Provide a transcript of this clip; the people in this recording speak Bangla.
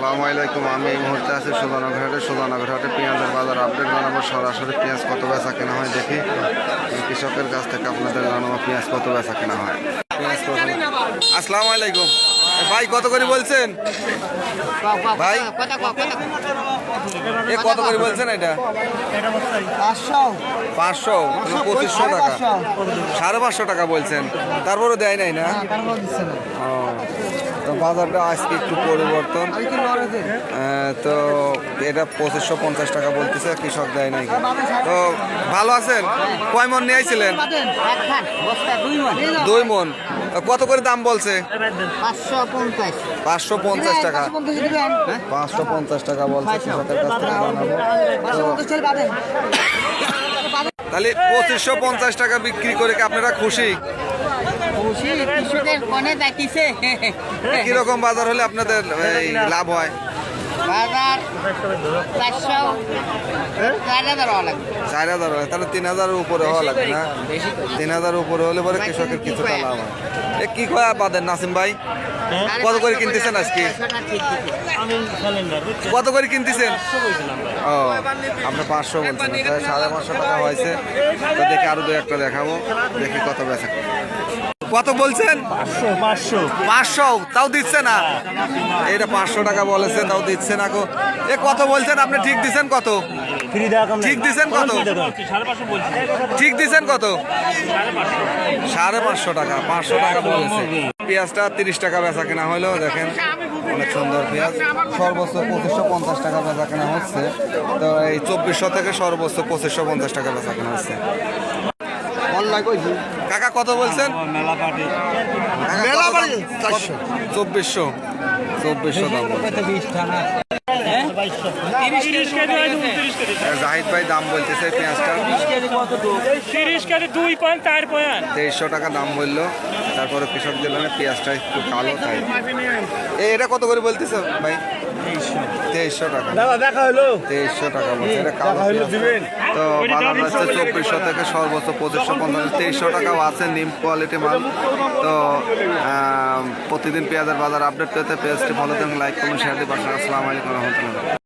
আসসালামু আলাইকুম। আমি এই মুহূর্তে আছি সুদানগরহাটে সুদানগরহাটে পেঁয়াজের বাজার আপডেট জানাব। সরাসরি পেঁয়াজ কত বেচা কেনা হয় দেখি। কৃষকের কাছ থেকে আপনাদের জানাব পেঁয়াজ কত বেচা কেনা হয়। পেঁয়াজ কত আসসালামু আলাইকুম। ভাই কত করে বলছেন? ভাই এ কত করে বলছেন এটা? পাঁচশো। পাঁচশো পঁচিশশো টাকা। সাড়ে পাঁচশো টাকা বলছেন। তারপরে দেয় নাই না? না। ও, বাজারটা আজকে একটু পরিবর্তন। তো এটা পঁচিশশো পঞ্চাশ টাকা বলতেছে, কৃষক দেয় নাই। তো ভালো আছেন? কয় মন নিয়ে আইছিলেন? দুই মন। কত করে দাম বলছে? পাঁচশো পঞ্চাশ টাকা। পাঁচশো পঞ্চাশ টাকা বলছে কৃষকের কাছ থেকে তাহলে পঁচিশশো পঞ্চাশ টাকা বিক্রি করে কি আপনারা খুশি খুশি কৃষকের কনে ডাকিছে কীরকম বাজার হলে আপনাদের এই, লাভ হয়? বাজার চারশো চার হাজার হয় তাহলে তিন হাজারের উপরে হওয়া লাগবে না? তিন হাজার উপরে হলে পরে কৃষকের কিছুটা লাভ হয়। এ কি কয়া বাদের নাসিম ভাই? কত করে কিনতেছেন আজকে। কত করে কিনতেছেন? ও আপনি পাঁচশো বলছেন সাড়ে পাঁচশো টাকা হয়েছে। তো দেখি আরও দু একটা দেখাবো দেখি কত বেচা কত বলছেন? পাঁচশো তাও দিচ্ছে না। এটা পাঁচশো টাকা বলেছেন তাও দিচ্ছে না গো। এ কত বলছেন? আপনি ঠিক দিচ্ছেন কত? ফ্রি দেওয়া কম ঠিক দিচ্ছেন কত? ঠিক দিচ্ছেন কত? সাড়ে পাঁচশো টাকা পাঁচশো টাকা বলেছে। পেঁয়াজটা তিরিশ টাকা বেচা কেনা হলো দেখেন। অনেক সুন্দর পেঁয়াজ। সর্বোচ্চ পঁচিশশো পঞ্চাশ টাকা বেচা কেনা হচ্ছে। তো এই চব্বিশশো থেকে সর্বোচ্চ পঁচিশশো পঞ্চাশ টাকা বেচা কেনা হচ্ছে। কাকা কত বলছেন? মেলা কত দাম? কত? চব্বিশশো। চব্বিশশো দাম। জাহিদ ভাই দাম বলতেছে পেঁয়াজটা। তিরিশ কেজি দুই পয়েন্ট চার পয়েন্ট। তেইশশো টাকা দাম বলল। তারপরে কৃষক দিলেন পেঁয়াজটা একটু কালো তাই। এ, এটা কত করে বলতেছে ভাই? তেইশশো টাকা। দাদা দেখা হলো। তেইশশো টাকা বলছে এটা কালো পেঁয়াজ। তো হচ্ছে চব্বিশশো থেকে সর্বোচ্চ পঁচিশশো পঞ্চাশ তেইশশো টাকাও আছে নিম কোয়ালিটি মাল। তো প্রতিদিন পেঁয়াজের বাজার আপডেট পেতে পেজটি ভালো থাকুন লাইক করুন শেয়ার দিবেন আসসালামাইকুম আসসালামু আলাইকুম রহমতুল্লাহ।